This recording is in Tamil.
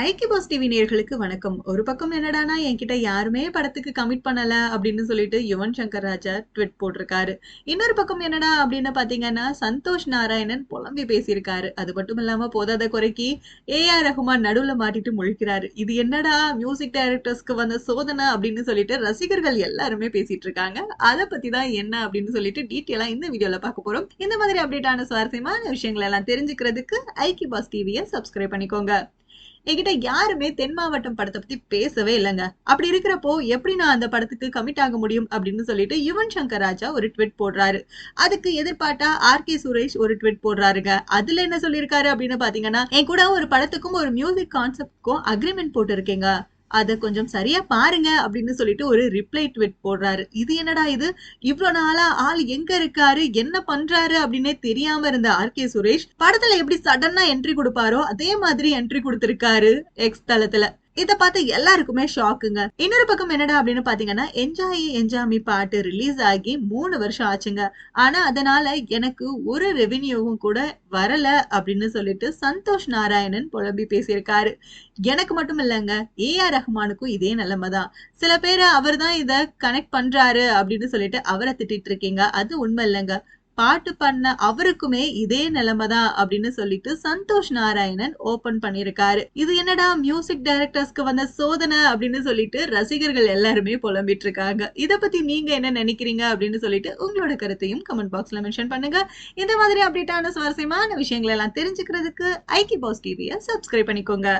ஐக்கி பாஸ் டிவி நேர்களுக்கு வணக்கம். ஒரு பக்கம் என்னடானா என்கிட்ட யாருமே படத்துக்கு கமிட் பண்ணல அப்படின்னு சொல்லிட்டு யுவன் சங்கர் ராஜா ட்விட் போட்டிருக்காரு. இன்னொரு பக்கம் என்னடா அப்படின்னு பாத்தீங்கன்னா சந்தோஷ் நாராயணன் புலம்பி பேசியிருக்காரு. அது மட்டும் இல்லாம போதாத குறைக்கு ஏ ஆர் ரஹ்மான் நடுவுல மாட்டிட்டு முழிக்கிறாரு. இது என்னடா மியூசிக் டைரக்டர்ஸ்க்கு வந்த சோதனை அப்படின்னு சொல்லிட்டு ரசிகர்கள் எல்லாருமே பேசிட்டு இருக்காங்க அதை பத்தி தான் என்ன அப்படின்னு சொல்லிட்டு டீட்டெயிலா இந்த வீடியோல பார்க்க போறோம். இந்த மாதிரி அப்டேட்டான சுவாரஸ்யமான விஷயங்கள் எல்லாம் தெரிஞ்சுக்கிறதுக்கு ஐக்கி பாஸ் டிவியை சப்ஸ்கிரைப் பண்ணிக்கோங்க. என்கிட்ட யாருமே தென் மாவட்டம் படத்தை பத்தி பேசவே இல்லைங்க. அப்படி இருக்கிறப்போ எப்படி நான் அந்த படத்துக்கு கமிட் ஆக முடியும் அப்படின்னு சொல்லிட்டு யுவன் சங்கர் ராஜா ஒரு ட்விட் போடுறாரு. அதுக்கு எதிர்பார்த்தா ஆர் கே சுரேஷ் ஒரு ட்விட் போடுறாருங்க. அதுல என்ன சொல்லியிருக்காரு அப்படின்னு பாத்தீங்கன்னா என் கூட ஒரு படத்துக்கும் ஒரு மியூசிக் கான்செப்ட்க்கும் அக்ரிமெண்ட் போட்டிருக்கீங்க. அதை கொஞ்சம் சரியா பாருங்க அப்படின்னு சொல்லிட்டு ஒரு ரிப்ளை ட்விட் போடுறாரு. இது என்னடா இது? இவ்வளவு நாளா ஆள் எங்க இருக்காரு? என்ன பண்றாரு? அப்படின்னே தெரியாம இருந்த ஆர் கே சுரேஷ் படத்துல எப்படி சடனா என்ட்ரி கொடுப்பாரோ அதே மாதிரி என்ட்ரி கொடுத்திருக்காரு எக்ஸ் தளத்துல. இத பார்த்து எல்லாருக்குமே ஷாக்குங்க இன்னொரு பக்கம் என்னடா அப்படின்னு பாத்தீங்கன்னா என்ஜாய் என்ஜாமி பாட்டு ரிலீஸ் ஆகி மூணு வருஷம் ஆச்சுங்க. ஆனா அதனால எனக்கு ஒரு ரெவென்யூவும் கூட வரல அப்படின்னு சொல்லிட்டு சந்தோஷ் நாராயணன் புலம்பி பேசியிருக்காரு. எனக்கு மட்டும் இல்லைங்க ஏஆர் ரஹ்மானுக்கும் இதே நிலைமை தான் சில பேர் அவர் தான் இத கனெக்ட் பண்றாரு அப்படின்னு சொல்லிட்டு அவரை திட்டிட்டு இருக்கீங்க. அது உண்மை இல்லைங்க. பாட்டு பண்ண அவருக்குமே இதே நிலைமை தான் அப்படின்னு சொல்லிட்டு சந்தோஷ் நாராயணன் ஓபன் பண்ணிருக்காரு இது என்னடா மியூசிக் டைரக்டர்ஸ்க்கு வந்த சோதனை அப்படின்னு சொல்லிட்டு ரசிகர்கள் எல்லாருமே புலம்பிட்டு இருக்காங்க இத பத்தி நீங்க என்ன நினைக்கிறீங்க அப்படின்னு சொல்லிட்டு உங்களோட கருத்தையும் கமெண்ட் பாக்ஸ்ல மென்ஷன் பண்ணுங்க. இந்த மாதிரி அப்டேட்டான சுவாரஸ்யமான விஷயங்கள் எல்லாம் தெரிஞ்சுக்கிறதுக்கு ஐக்கி பாஸ் டிவியை சப்ஸ்கிரைப் பண்ணிக்கோங்க.